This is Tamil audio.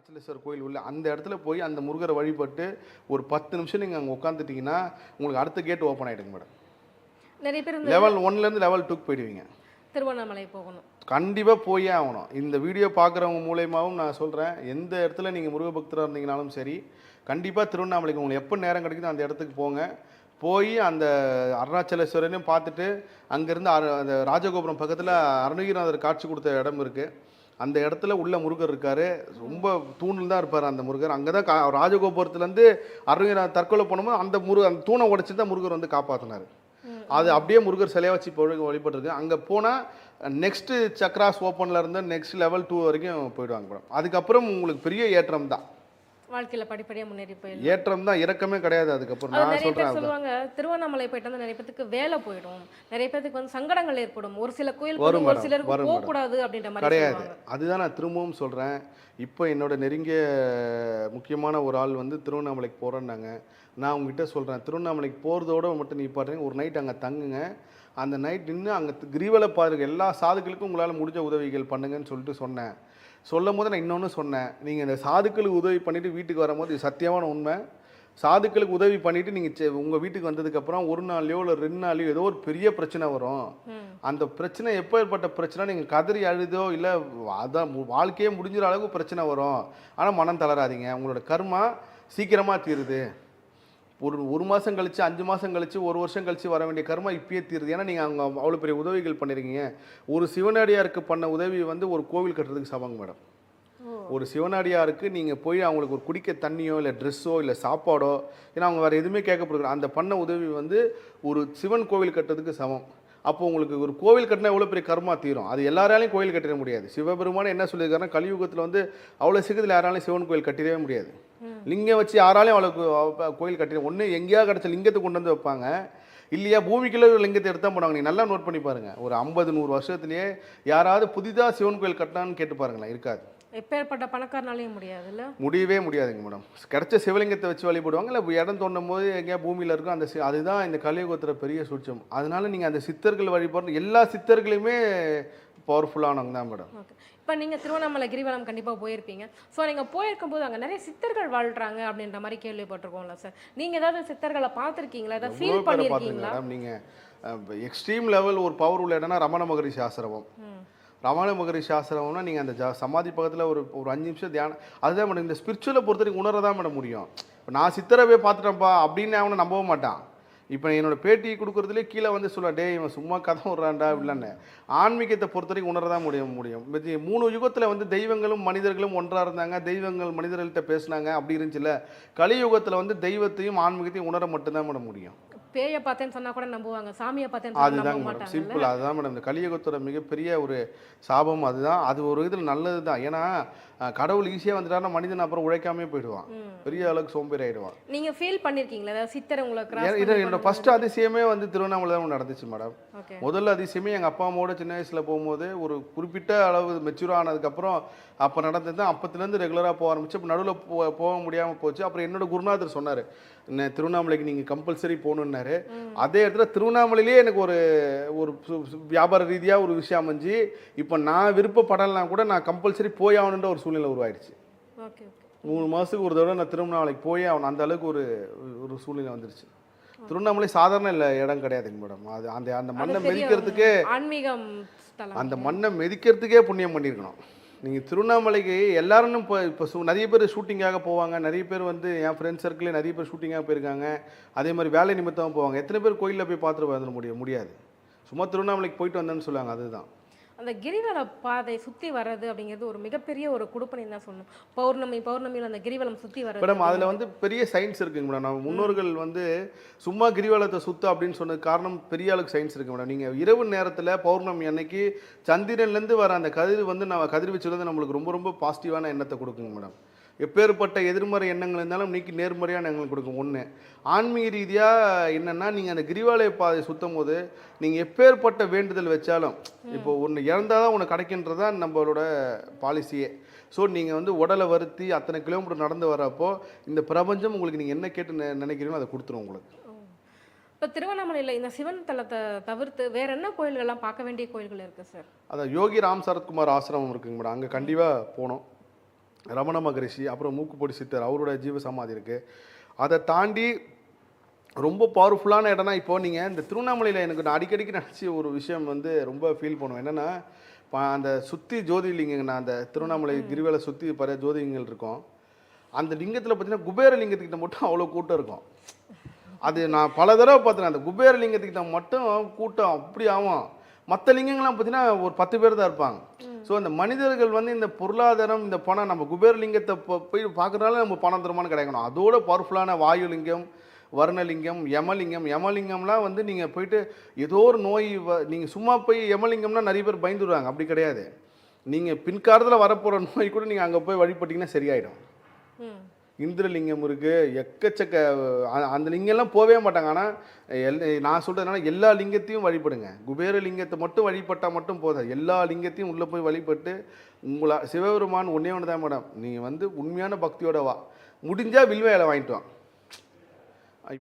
அருணாச்சலேஸ்வரர் கோயில் உள்ள அந்த இடத்துல போய் அந்த முருகரை வழிபட்டு ஒரு பத்து நிமிஷம் நீங்கள் அங்கே உட்காந்துட்டீங்கன்னா உங்களுக்கு அடுத்த கேட் ஓப்பன் ஆகிடுங்க மேடம் நிறைய பேர் லெவல் ஒன்லேருந்து லெவல் டூக்கு போயிடுவீங்க. திருவண்ணாமலை போகணும். கண்டிப்பாக போயே ஆகணும். இந்த வீடியோ பார்க்குறவங்க மூலயமாவும் நான் சொல்கிறேன் எந்த இடத்துல நீங்கள் முருக பக்தராக இருந்தீங்கனாலும் சரி கண்டிப்பாக திருவண்ணாமலைக்கு உங்களுக்கு எப்போ நேரம் கிடைக்குதோ அந்த இடத்துக்கு போங்க. போய் அந்த அருணாச்சலேஸ்வரனையும் பார்த்துட்டு அங்கேருந்து அந்த ராஜகோபுரம் பக்கத்தில் அருணகிரிநாதர் காட்சி கொடுத்த இடம் இருக்குது அந்த இடத்துல உள்ள முருகர் இருக்காரு. ரொம்ப தூணில் தான் இருப்பார் அந்த முருகர். அங்கே தான் கா ராஜகோபுரத்துலேருந்து அருணகிரிநாதர் தற்கொலை பண்ணும்போது அந்த முரு அந்த தூணை உடைச்சி தான் முருகர் வந்து காப்பாற்றினார் அது அப்படியே முருகர் சிலையை வச்சு இப்போ வழிபட்டுருக்கு. அங்கே போனால் நெக்ஸ்ட்டு சக்ராஸ் ஓப்பனில் இருந்து நெக்ஸ்ட் லெவல் டூ வரைக்கும் போயிடுவாங்க மேடம் அதுக்கப்புறம் உங்களுக்கு பெரிய ஏற்றம் தான். வாழ்க்கையில படிப்படியா முன்னேறி போயிடலாம் ஏற்றம் தான் இறக்கமே கிடையாது அதுக்கப்புறம் அது நான் நிறைய பேர் சொல்லுவாங்க திருவண்ணாமலை போயிட்டு வந்து நிறைய பேருக்கு வேலை போயிடும். நிறைய பேருக்கு வந்து சங்கடங்கள் ஏற்படும். ஒரு சில கோயில் ஒரு சிலருக்கு போக. கூடாது அப்படின்ற மாதிரி கிடையாது. அதுதான் நான் திரும்பவும் சொல்கிறேன் இப்போ என்னோட நெருங்கிய முக்கியமான ஒரு ஆள் வந்து திருவண்ணாமலைக்கு போகிறேன்னாங்க நான் உங்ககிட்ட சொல்கிறேன் திருவண்ணாமலைக்கு போகிறதோட மட்டும் நீ பாருங்க ஒரு நைட் அங்கே தங்குங்க. அந்த நைட் நின்று அங்கே கிரிவல பாருங்க. எல்லா சாதுக்களுக்கும் உங்களால் முடிஞ்ச உதவிகள் பண்ணுங்கன்னு சொல்லிட்டு சொன்னேன். சொல்லும் போது நான் இன்னொன்று சொன்னேன். நீங்கள் இந்த சாதுக்களுக்கு உதவி பண்ணிவிட்டு வீட்டுக்கு வரும்போது இது சத்தியமான உண்மை. சாதுக்களுக்கு உதவி பண்ணிவிட்டு நீங்கள் உங்கள் வீட்டுக்கு வந்ததுக்கப்புறம் ஒரு நாள்லையோ இல்லை ரெண்டு நாள்லையோ ஏதோ ஒரு பெரிய பிரச்சனை வரும். அந்த பிரச்சனை எப்போ ஏற்பட்ட பிரச்சனை நீங்கள் கதறி அழுதோ இல்லை அதான் வாழ்க்கையே முடிஞ்சிற அளவுக்கு பிரச்சனை வரும். ஆனால் மனம் தளராதீங்க. உங்களோட கர்மா சீக்கிரமாக தீருது. ஒரு ஒரு மாதம் கழிச்சு அஞ்சு மாதம் கழிச்சு ஒரு வருஷம் கழிச்சு வர வேண்டிய கர்மா இப்பயே தீருது. ஏன்னா நீங்கள் அங்கே அவ்வளோ பெரிய உதவிகள் பண்ணிருக்கீங்க. ஒரு சிவனடியாருக்கு பண்ண உதவி வந்து ஒரு கோவில் கட்டுறதுக்கு சமங்க மேடம். ஒரு சிவனடியாருக்கு நீங்கள் போய் அவங்களுக்கு ஒரு குடிக்க தண்ணியோ இல்லை ட்ரெஸ்ஸோ இல்லை சாப்பாடோ ஏன்னா அவங்க வேறு எதுவுமே கேட்கப்படுகிறாங்க அந்த பண்ண உதவி வந்து ஒரு சிவன் கோவில் கட்டுறதுக்கு சமம். அப்போ உங்களுக்கு ஒரு கோவில் கட்டினா எவ்வளோ பெரிய கர்மா தீரும்? அது எல்லாராலையும் கோவில் கட்டிட முடியாது. சிவபெருமான் என்ன சொல்லியிருக்காருன்னா கலியுகத்தில் வந்து அவ்வளோ சீக்கிரத்தில் யாராலையும் சிவன் கோவில் கட்டிடவே முடியாது. லிங்கம் வச்சு யாராலையும் அவ்வளோ அவ- கோயில் கட்டிட ஒன்று எங்கேயா கிடச்ச லிங்கத்தை கொண்டு வந்து வைப்பாங்க. இல்லையா பூமிக்குள்ளே ஒரு லிங்கத்தை எடுத்தா போனாங்க நீங்கள் நல்லா நோட் பண்ணி பாருங்கள் ஒரு ஐம்பது நூறு வருஷத்துலேயே யாராவது புதிதாக சிவன் கோயில் கட்டினான்னு கேட்டு பாருங்களேன் இருக்காது. எப்பேற்பட்ட பணக்காரனாலையும் முடியாதுல்ல? முடியவே முடியாதுங்க மேடம் கிடைச்ச சிவலிங்கத்தை வச்சு வழிபடுவாங்க. இல்லை இடம் தோண்டும் போது எங்கேயா பூமியில் இருக்கும் அந்த அதுதான் இந்த கலியுகத்தில் பெரிய சூட்சம். அதனால நீங்கள் அந்த சித்தர்கள் வழிபடுற எல்லா சித்தர்களையுமே பவர்ஃபுல்லானவங்க தான் மேடம். இப்போ நீங்க திருவண்ணாமலை கிரிவலம் கண்டிப்பா போயிருப்பீங்க. ஸோ நீங்க போயிருக்கும் போது அங்க நிறைய சித்தர்கள் வாழ்றாங்க அப்படின்ற மாதிரி கேள்விப்பட்டிருக்கோம்ல சார் நீங்க ஏதாவது சித்தர்களை பார்த்திருக்கீங்களா? ஏதாவது ஃபீல் பண்ணியிருக்கீங்களா மேடம் நீங்கள் எக்ஸ்ட்ரீம் லெவல் ஒரு பவர் உள்ள இடம்னா ரமண மகரிஷி ஆசிரமம். ரமண மகரிஷி ஆசிரமம்னா நீங்கள் அந்த ஜ- சமாதி பக்கத்தில் ஒரு ஒரு அஞ்சு நிமிஷம் தியானம் அதுதான் மேடம் இந்த ஸ்பிரிச்சுவலை பொறுத்த வரைக்கும் உணர தான் மேடம் முடியும். இப்போ நான் சித்தரவே பார்த்துட்டேன்ப்பா அப்படின்னு அவனை நம்பவும் மாட்டான். இப்போ என்னோட பேட்டி கொடுக்குறதுலே கீழே வந்து சொல்ல டே இவன் சும்மா கதை விட்றான்டா இல்லைன்னு ஆன்மீகத்தை பொறுத்த வரைக்கும் உணர தான் முடியும் முடியும் மூணு யுகத்தில் வந்து தெய்வங்களும் மனிதர்களும் ஒன்றாக இருந்தாங்க தெய்வங்கள் மனிதர்கள்ட்ட பேசுனாங்க அப்படி இருந்துச்சுல்ல கலியுகத்தில் வந்து தெய்வத்தையும் ஆன்மீகத்தையும் உணர மட்டும்தான் விட முடியும். பேயை பார்த்தேன்னு சொன்னா கூட நம்புவாங்க. சாமியை பார்த்தேன்னு அதுதாங்க மேடம் சிம்பிள் அதுதான் மேடம் இந்த கலியுகத்தோட மிகப்பெரிய ஒரு சாபம் அதுதான். அது ஒரு இதில் நல்லது தான் ஏன்னா கடவுள் ஈஸியாக வந்துட்டாருன்னா மனிதன் அப்புறம் உழைக்காமே போயிடுவான். பெரிய அளவுக்கு சோம்பேறி ஆயிடுவான் நீங்க ஃபீல் பண்ணிருக்கீங்களா? ஏதாவது சித்தர் உங்களை ஏன் கிராஸ் இது என்னோட ஃபர்ஸ்ட் அதிசயமே வந்து திருவண்ணாமலை தான் நடந்துச்சு மேடம் ஓகே முதல் அதிசயமே எங்கள் அப்பா அம்மாவோட சின்ன வயசில் போகும்போது ஒரு குறிப்பிட்ட அளவு மெச்சூர் ஆனதுக்கப்புறம் அப்போ நடந்தது அப்பத்துலேருந்து ரெகுலராக போக ஆரம்பிச்சு அப்போ நடுவில் போ போக முடியாமல் போச்சு. அப்புறம் என்னோட குருநாதர் சொன்னார் திருவண்ணாமலைக்கு நீங்கள் கம்பல்சரி போகணுன்னாரு அதே இடத்துல திருவண்ணாமலையிலேயே எனக்கு ஒரு ஒரு வியாபார ரீதியாக ஒரு விஷயம் அமைஞ்சு இப்போ நான் விருப்பப்படலாம் கூட நான் கம்பல்சரி போய் ஆகணுன்ற ஒரு சூழ்நிலை உருவாயிடுச்சு மூணு மாதத்துக்கு ஒரு தடவை நான் திருவண்ணாமலைக்கு போய் அவன் அந்த அளவுக்கு ஒரு ஒரு சூழ்நிலை வந்துருச்சு. திருவண்ணாமலை சாதாரண இல்லை இடம் கிடையாதுங்க மேடம். அது அந்த அந்த மண்ணை மிதிக்கிறதுக்கே ஆன்மீகம் அந்த மண்ணை மிதிக்கிறதுக்கே புண்ணியம் பண்ணியிருக்கணும் நீங்கள் திருவண்ணாமலைக்கு எல்லாரும் இப்போ இப்போ சு- நிறைய பேர் ஷூட்டிங்காக போவாங்க. நிறைய பேர் வந்து என் ஃப்ரெண்ட்ஸ் சர்க்கிளே நிறைய பேர் ஷூட்டிங்காக போயிருக்காங்க. அதே மாதிரி வேலை நிமித்தமாக போவாங்க. எத்தனை பேர் கோயிலில் போய் பார்த்துட்டு வந்துட முடியும்? முடியாது. சும்மா திருவண்ணாமலைக்கு போயிட்டு வந்தேன்னு சொல்லுவாங்க. அதுதான். அந்த கிரிவல பாதை சுத்தி வர்றது அப்படிங்கிறது ஒரு மிகப்பெரிய ஒரு கொடுப்பனை தான் சொல்லணும். பௌர்ணமி பௌர்ணமியில் அந்த கிரிவலம் சுத்தி வர்றது. மேடம் அதில் வந்து பெரிய சயின்ஸ் இருக்குங்க மேடம். நம்ம முன்னோர்கள் வந்து சும்மா கிரிவலத்தை சுத்து அப்படின்னு சொன்னது காரணம் பெரிய அளவுக்கு சயின்ஸ் இருக்கு மேடம். நீங்கள் இரவு நேரத்தில் பௌர்ணமி அன்னைக்கு சந்திரன்லேருந்து வர அந்த கதிர் வந்து நம்ம கதிர்வீச்சு வந்து நம்மளுக்கு ரொம்ப ரொம்ப பாசிட்டிவான எண்ணத்தை கொடுக்குங்க மேடம். எப்பேற்பட்ட எதிர்மறை எண்ணங்கள் இருந்தாலும் நீக்கி நேர்மறையான எண்ணங்கள் கொடுக்கும். ஒன்று ஆன்மீக ரீதியாக என்னென்னா நீங்கள் அந்த கிரிவாலய பாதை சுத்தும் போது நீங்கள் எப்பேற்பட்ட வேண்டுதல் வச்சாலும் இப்போ ஒன்று இறந்தால் தான் ஒன்று கிடைக்கின்றது தான் நம்மளோட பாலிசியே ஸோ நீங்கள் வந்து உடலை வருத்தி அத்தனை கிலோமீட்டர் நடந்து வரப்போ இந்த பிரபஞ்சம் உங்களுக்கு நீங்கள் என்ன கேட்டு நெ- நினைக்கிறீங்களோ அதை கொடுத்துரும் உங்களுக்கு. இப்போ திருவண்ணாமலையில் இந்த சிவன் தலத்தை தவிர்த்து வேற என்ன கோயில்கள்லாம் பார்க்க வேண்டிய கோயில்கள் இருக்கு சார்? அதான் யோகி ராம் சரத்குமார் ஆசிரமம் இருக்குங்க மேடம். அங்கே கண்டிப்பாக போகணும் ரமண மகரிஷி அப்புறம் மூக்குப்பொடி சித்தர் அவரோட ஜீவ சமாதி இருக்குது அதை தாண்டி ரொம்ப பவர்ஃபுல்லான இடம்னா இப்போ நீங்கள் இந்த திருவண்ணாமலையில் எனக்கு நான் அடிக்கடிக்கு நினச்சி ஒரு விஷயம் வந்து ரொம்ப ஃபீல் பண்ணுவேன். என்னென்னா இப்போ அந்த சுற்றி ஜோதிலிங்கங்கண்ணா அந்த திருவண்ணாமலை கிரிவலை சுற்றி பல ஜோதிலிங்கங்கள் இருக்கும். அந்த லிங்கத்தில் பார்த்தீங்கன்னா குபேர லிங்கத்துக்கிட்ட மட்டும் அவ்வளோ கூட்டம் இருக்கும். அது நான் பல தடவை பார்த்தேன். அந்த குபேர லிங்கத்துக்கிட்ட மட்டும் கூட்டம் அப்படி ஆகும். மற்ற லிங்கங்கள்லாம் பார்த்தீங்கன்னா ஒரு பத்து பேர் தான் இருப்பாங்க. ஸோ அந்த மனிதர்கள் வந்து இந்த பொருளாதாரம் இந்த பணம் நம்ம குபேரலிங்கத்தை போய் பார்க்குறதுனால நம்ம பணம் தருமானு கிடைக்கணும். அதோட பவர்ஃபுல்லான வாயுலிங்கம் வர்ணலிங்கம் யமலிங்கம். யமலிங்கம்லாம் வந்து நீங்கள் போயிட்டு ஏதோ ஒரு நோய் வ நீங்கள் சும்மா போய் யமலிங்கம்னா நிறைய பேர் பயந்துடுவாங்க அப்படி கிடையாது. நீங்கள் பின்காலத்தில் வரப்போகிற நோய் கூட நீங்கள் அங்கே போய் வழிபட்டிங்கன்னா சரியாயிடும். இந்திரலிங்கம் இருக்குது எக்கச்சக்க அந்த லிங்கம்லாம் போகவே மாட்டாங்க. ஆனால் எல் நான் சொல்கிறதுனால எல்லா லிங்கத்தையும் வழிபடுங்க. குபேர லிங்கத்தை மட்டும் வழிபட்டால் மட்டும் போதாது எல்லா லிங்கத்தையும் உள்ளே போய் வழிபட்டு உங்களா சிவபெருமான் ஒன்றே ஒன்று தான் மேடம். நீங்கள் வந்து உண்மையான பக்தியோட வா. முடிஞ்சால் வில்வ இலை வாங்கிட்டு